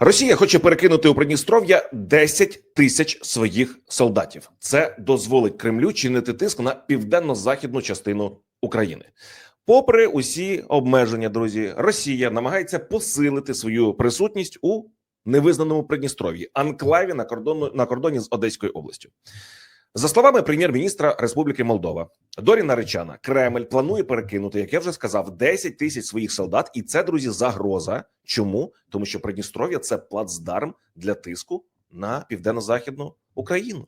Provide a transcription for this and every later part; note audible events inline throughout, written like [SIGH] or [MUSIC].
Росія хоче перекинути у Придністров'я 10 тисяч своїх солдатів. Це дозволить Кремлю чинити тиск на південно-західну частину України. Попри усі обмеження, друзі, Росія намагається посилити свою присутність у невизнаному Придністров'ї, анклаві на кордону на кордоні з Одеською областю. За словами прем'єр-міністра Республіки Молдова Доріна Речана, Кремль планує перекинути, як я вже сказав, 10 тисяч своїх солдат, і це друзі загроза. Чому тому, що Придністров'я це плацдарм для тиску на південно-західну Україну?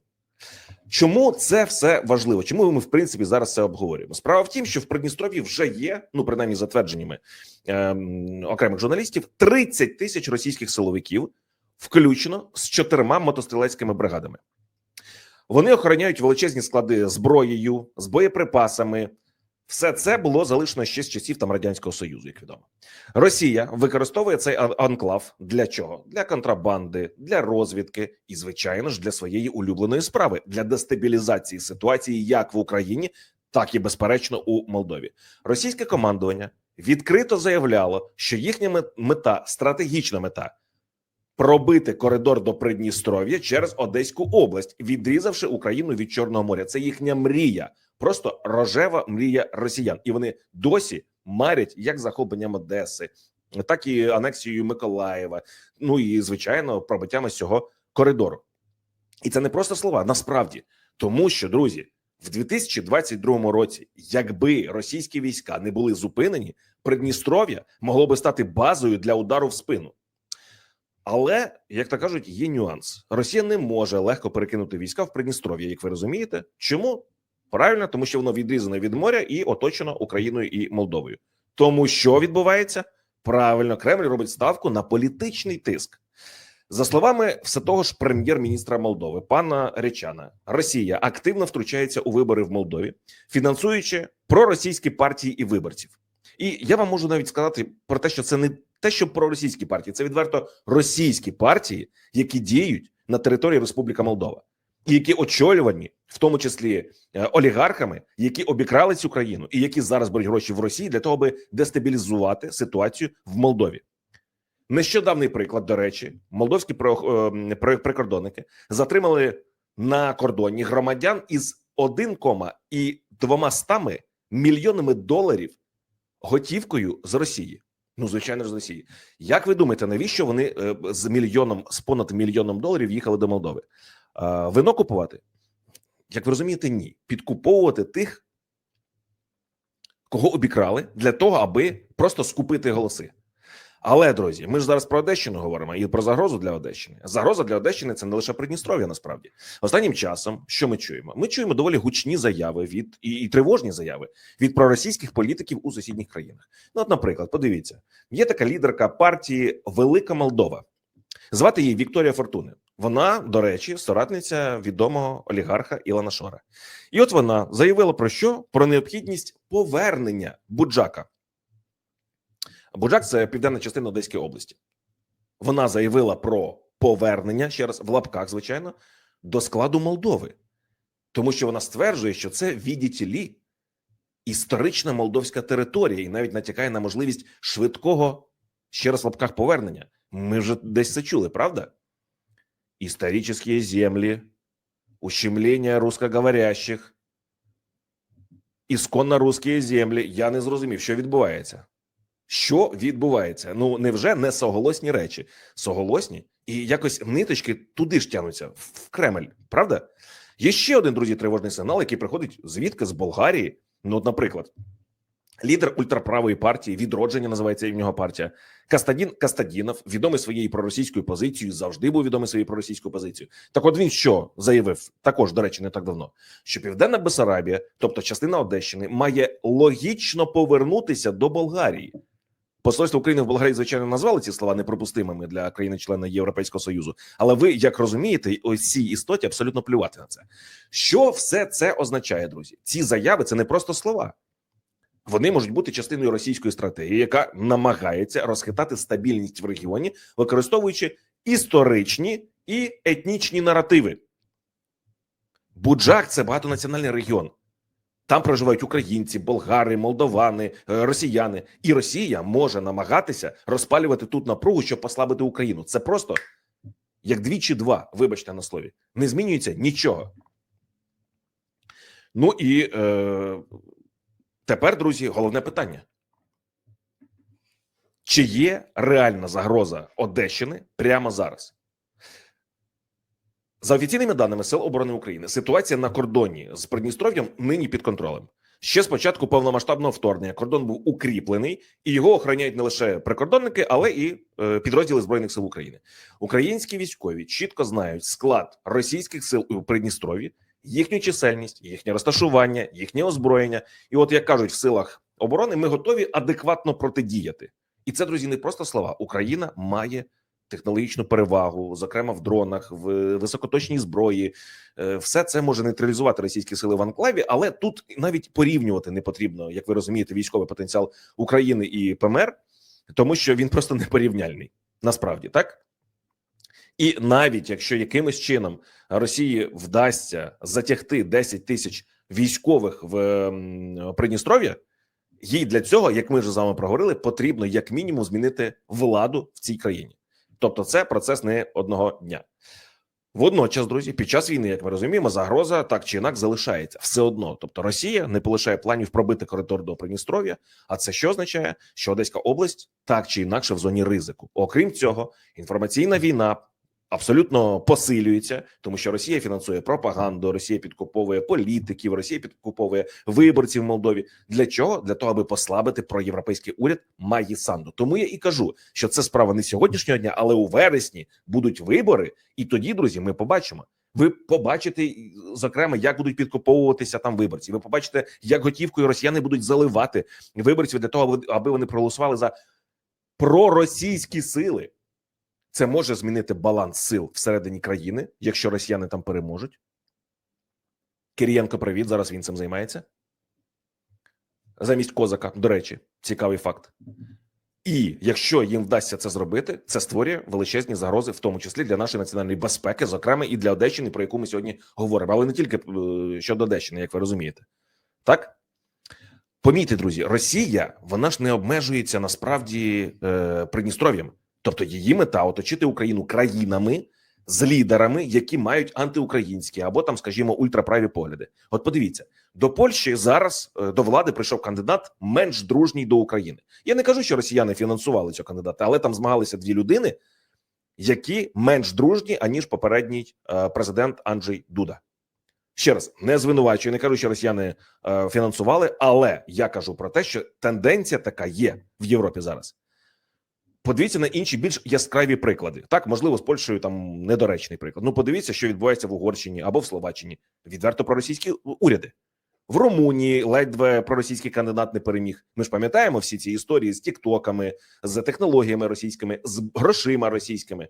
Чому це все важливо? Чому ми в принципі зараз це обговорюємо? Справа в тім, що в Придністров'ї вже є, ну принаймні затвердженнями ем, окремих журналістів, 30 тисяч російських силовиків, включно з чотирма мотострілецькими бригадами. Вони охороняють величезні склади зброєю, з боєприпасами. Все це було залишено ще з часів там радянського союзу, як відомо. Росія використовує цей анклав для чого? Для контрабанди, для розвідки і, звичайно ж, для своєї улюбленої справи для дестабілізації ситуації як в Україні, так і безперечно у Молдові. Російське командування відкрито заявляло, що їхня мета, стратегічна мета пробити коридор до Придністров'я через Одеську область, відрізавши Україну від Чорного моря. Це їхня мрія, просто рожева мрія росіян, і вони досі марять як захопленням Одеси, так і анексією Миколаєва. Ну і звичайно, пробиттями цього коридору. І це не просто слова, насправді, тому що друзі. В 2022 році, якби російські війська не були зупинені, Придністров'я могло би стати базою для удару в спину. Але як то кажуть, є нюанс. Росія не може легко перекинути війська в Придністров'я, як ви розумієте. Чому правильно? Тому що воно відрізане від моря і оточено Україною і Молдовою. Тому що відбувається правильно, Кремль робить ставку на політичний тиск. За словами все того ж прем'єр-міністра Молдови, пана Речана, Росія активно втручається у вибори в Молдові, фінансуючи проросійські партії і виборців. І я вам можу навіть сказати про те, що це не те, що проросійські партії, це відверто російські партії, які діють на території Республіка Молдова, і які очолювані, в тому числі е, олігархами, які обікрали цю країну, і які зараз беруть гроші в Росії для того, аби дестабілізувати ситуацію в Молдові. Нещодавний приклад, до речі, молдовські е, прикордонники затримали на кордоні громадян із 1,2 мільйонами доларів готівкою з Росії. Ну, звичайно ж, з Росії. Як ви думаєте, навіщо вони е, з мільйоном з понад мільйоном доларів їхали до Молдови? Вино купувати? Як ви розумієте, ні. Підкуповувати тих, кого обікрали, для того, аби просто скупити голоси. Але, друзі, ми ж зараз про Одещину говоримо і про загрозу для Одещини. Загроза для Одещини це не лише Придністров'я. Насправді, останнім часом, що ми чуємо? Ми чуємо доволі гучні заяви від і, і тривожні заяви від проросійських політиків у сусідніх країнах. Ну, от, наприклад, подивіться, є така лідерка партії Велика Молдова. Звати її Вікторія Фортуни. Вона, до речі, соратниця відомого олігарха Ілана Шора. І от вона заявила про що? Про необхідність повернення Буджака. Буджак це південна частина Одеської області. Вона заявила про повернення ще раз в лапках, звичайно, до складу Молдови, тому що вона стверджує, що це відітілі історична молдовська територія, і навіть натякає на можливість швидкого ще раз в лапках повернення. Ми вже десь це чули, правда? Історичні землі, ущемлення русскоговорящих, ісконно русські землі. Я не зрозумів, що відбувається. Що відбувається? Ну невже не соголосні речі? Соголосні і якось ниточки туди ж тянуться в Кремль, правда? Є ще один друзі тривожний сигнал, який приходить звідки з Болгарії. Ну, от, наприклад, лідер ультраправої партії відродження називається в нього партія Кастадін Кастадінов, відомий своєю проросійською позицією, завжди був відомий своєю проросійською позицією. Так, от він що заявив також, до речі, не так давно, що Південна Бесарабія, тобто частина Одещини, має логічно повернутися до Болгарії. Посольство України в Болгарії, звичайно, назвали ці слова неприпустимими для країни-члена Європейського союзу. Але ви як розумієте, ось цій істоті абсолютно плювати на це. Що все це означає, друзі? Ці заяви це не просто слова. Вони можуть бути частиною російської стратегії, яка намагається розхитати стабільність в регіоні, використовуючи історичні і етнічні наративи. Буджак це багатонаціональний регіон. Там проживають українці, болгари, молдовани, е, росіяни, і Росія може намагатися розпалювати тут напругу, щоб послабити Україну. Це просто як двічі два. Вибачте на слові, не змінюється нічого. Ну і е, тепер, друзі, головне питання: чи є реальна загроза Одещини прямо зараз? За офіційними даними Сил оборони України, ситуація на кордоні з Придністров'ям нині під контролем. Ще з початку повномасштабного вторгнення кордон був укріплений, і його охороняють не лише прикордонники, але і е, підрозділи збройних сил України. Українські військові чітко знають склад російських сил у Придністров'ї, їхню чисельність, їхнє розташування, їхнє озброєння. І, от як кажуть в силах оборони, ми готові адекватно протидіяти. І це, друзі, не просто слова. Україна має технологічну перевагу, зокрема в дронах, в високоточній зброї. Е, Все це може нейтралізувати російські сили в анклаві, але тут навіть порівнювати не потрібно, як ви розумієте, військовий потенціал України і ПМР, тому що він просто [LAUGHS] не порівняльний. Насправді так. І навіть якщо якимось чином Росії вдасться затягти 10 тисяч військових в Придністров'я, їй для цього, як ми вже з вами проговорили, потрібно як мінімум змінити владу в цій країні. Тобто, це процес не одного дня. Водночас, друзі, під час війни, як ми розуміємо, загроза так чи інак залишається все одно. Тобто, Росія не полишає планів пробити коридор до Придністров'я. А це що означає, що Одеська область так чи інакше в зоні ризику. Окрім цього, інформаційна війна абсолютно посилюється, тому що Росія фінансує пропаганду, Росія підкуповує політиків, Росія підкуповує виборців в Молдові. Для чого? Для того, аби послабити проєвропейський уряд Майї Санду. Тому я і кажу, що це справа не сьогоднішнього дня, але у вересні будуть вибори, і тоді, друзі, ми побачимо. Ви побачите зокрема, як будуть підкуповуватися там виборці. Ви побачите, як готівкою росіяни будуть заливати виборців для того, аби вони проголосували за проросійські сили. Це може змінити баланс сил всередині країни, якщо росіяни там переможуть. Кирієнко, привіт. Зараз він цим займається. Замість козака, до речі, цікавий факт. І якщо їм вдасться це зробити, це створює величезні загрози, в тому числі для нашої національної безпеки, зокрема і для Одещини, про яку ми сьогодні говоримо, але не тільки е, щодо Одещини, як ви розумієте, так помітьте, друзі, Росія вона ж не обмежується насправді е, Придністров'ям, тобто її мета оточити Україну країнами з лідерами, які мають антиукраїнські або там, скажімо, ультраправі погляди. От подивіться, до Польщі зараз е, до влади прийшов кандидат менш дружній до України. Я не кажу, що росіяни фінансували цього кандидата, але там змагалися дві людини, які менш дружні аніж попередній е, президент Анджей Дуда. Ще раз не звинувачую, не кажу, що росіяни е, фінансували, але я кажу про те, що тенденція така є в Європі зараз. Подивіться на інші більш яскраві приклади. Так, можливо, з Польщею там недоречний приклад. Ну, подивіться, що відбувається в Угорщині або в Словаччині. Відверто проросійські уряди. В Румунії ледве проросійський кандидат не переміг. Ми ж пам'ятаємо всі ці історії з тіктоками, з технологіями російськими, з грошима російськими.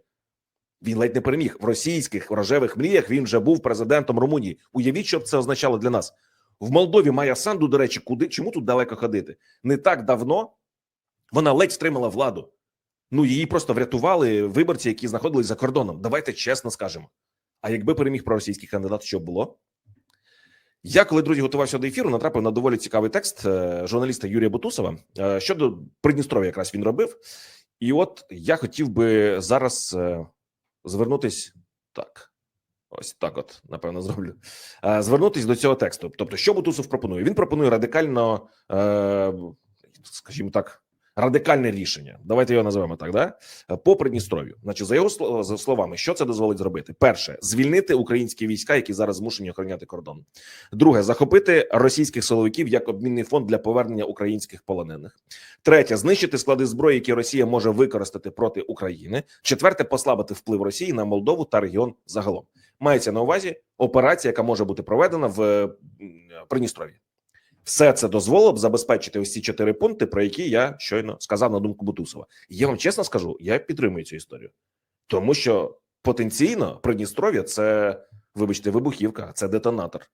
Він ледь не переміг в російських рожевих мріях. Він вже був президентом Румунії. Уявіть, що б це означало для нас в Молдові. Майя Санду, до речі, куди чому тут далеко ходити? Не так давно вона ледь стримала владу. Ну її просто врятували виборці, які знаходились за кордоном. Давайте чесно скажемо. А якби переміг проросійський кандидат, що було? Я, коли друзі, готувався до ефіру, натрапив на доволі цікавий текст е, журналіста Юрія Бутусова е, щодо Придністров'я, якраз він робив. І от я хотів би зараз е, звернутись так. Ось так, от напевно, зроблю. Звернутись до цього тексту. Тобто, що Бутусов пропонує? Він пропонує радикально, скажімо так, радикальне рішення. Давайте його називаємо так. Да? По Придністров'ю. Значить, за його за словами, що це дозволить зробити? Перше, звільнити українські війська, які зараз змушені охороняти кордон. Друге, захопити російських силовиків як обмінний фонд для повернення українських полонених. Третє, знищити склади зброї, які Росія може використати проти України. Четверте, послабити вплив Росії на Молдову та регіон загалом. Мається на увазі операція, яка може бути проведена в Придністров'ї. Все це дозволило б забезпечити ці чотири пункти, про які я щойно сказав на думку Бутусова. Я вам чесно скажу, я підтримую цю історію, тому що потенційно Придністров'я це, вибачте, вибухівка, це детонатор.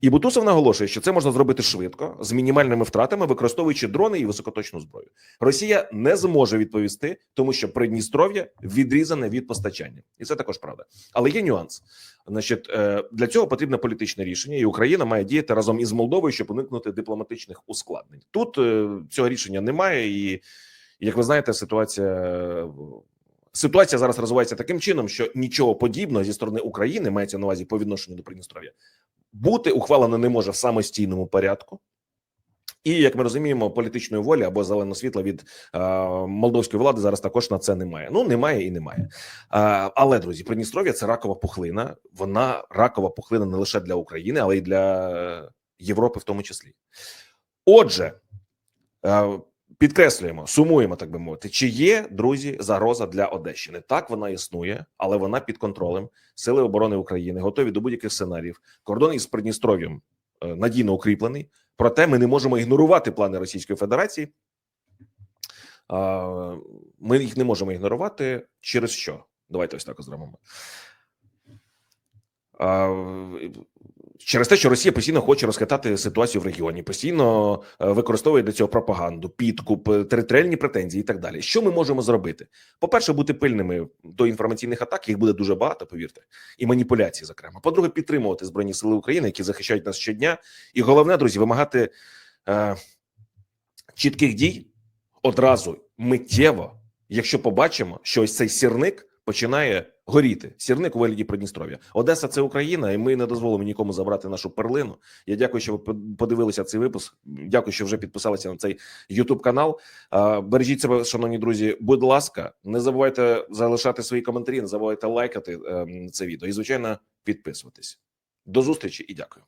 І Бутусов наголошує, що це можна зробити швидко з мінімальними втратами, використовуючи дрони і високоточну зброю. Росія не зможе відповісти, тому що Придністров'я відрізане від постачання, і це також правда. Але є нюанс. Значить, е, для цього потрібне політичне рішення, і Україна має діяти разом із Молдовою, щоб уникнути дипломатичних ускладнень. Тут е, цього рішення немає, і як ви знаєте, ситуація. Ситуація зараз розвивається таким чином, що нічого подібного зі сторони України мається на увазі по відношенню до Придністров'я бути ухвалено не може в самостійному порядку. І як ми розуміємо, політичної волі або зеленого світла від е, молдовської влади зараз також на це немає. Ну немає і немає. Е, але друзі, Придністров'я це ракова пухлина. Вона ракова пухлина не лише для України, але й для Європи, в тому числі. Отже, е, підкреслюємо, сумуємо, так би мовити, чи є друзі загроза для Одещини? Так вона існує, але вона під контролем Сили оборони України готові до будь-яких сценаріїв. Кордон із Придністров'ям е, надійно укріплений. Проте ми не можемо ігнорувати плани Російської Федерації. Ми їх не можемо ігнорувати через що? Давайте ось так зробимо. Через те, що Росія постійно хоче розхитати ситуацію в регіоні, постійно е, використовує для цього пропаганду, підкуп, е, територіальні претензії і так далі. Що ми можемо зробити? По-перше, бути пильними до інформаційних атак, їх буде дуже багато, повірте, і маніпуляцій, зокрема. По-друге, підтримувати збройні сили України, які захищають нас щодня. І головне, друзі, вимагати е, чітких дій одразу миттєво, якщо побачимо, що ось цей сірник починає горіти. Сірник у вигляді Придністров'я. Одеса це Україна, і ми не дозволимо нікому забрати нашу перлину. Я дякую, що ви подивилися цей випуск. Дякую, що вже підписалися на цей Ютуб канал. Бережіть себе, шановні друзі. Будь ласка, не забувайте залишати свої коментарі, не забувайте лайкати ем, це відео і звичайно підписуватись. До зустрічі і дякую.